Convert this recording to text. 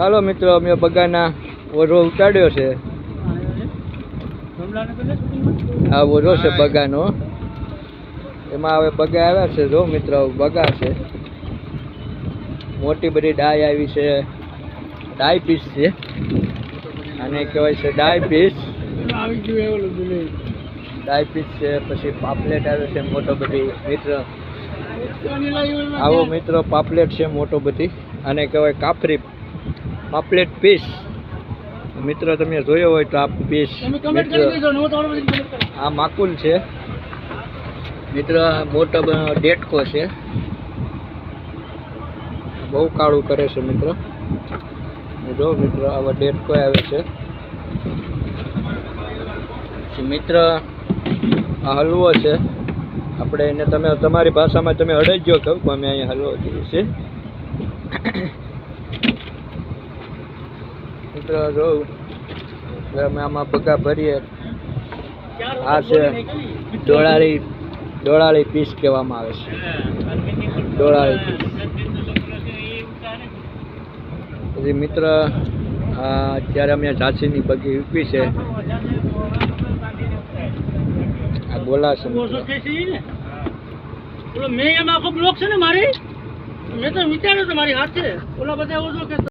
ચાલો મિત્રો, અમે બગાના ઓરો ઉતાર્યો છે. આ ઓરો છે બગાનો. એમાં હવે બગા આવ્યા છે જો મિત્રો, બગા છે. મોટી બધી ડાય આવી છે. ડાય પીસ છે. આને કહેવાય છે ડાય પીસ. ડાય પીસ છે, પછી પાપલેટ આવે છે મોટો બધી મિત્ર. આવો મિત્રો, પાપલેટ છે મોટો બધી. અને કહેવાય કાફરી. પાપલેટ પીસ. મિત્ર તમે જોયો હોય તો આ પીસ. આ માકુલ છે. મિત્ર મોટો ડેટકો છે. બહુ કાળું કરે છે મિત્ર. જો મિત્ર આવા ડેટકો આવે છે. મિત્ર આ હલવો છે. આપણે એને તમે તમારી ભાષામાં તમે અડજ્યો કહું અમે અહીંયા હલવો કહીએ છીએ. મિત્ર જો હવે અમે આમાં પગા ભરીએ. આ છે ડોળાળી ડોળાળી પીસ કહેવામાં આવે છે. ડોળાળી પીસ. પછી મિત્ર અત્યારે અમે ઝાંસીની બગી ઉપી છે. આ બોલા છે મેં એમાં આખો બ્લોક છે ને મારી? મેં તો વિચાર્યું મારી હાથે. ઓલા બધા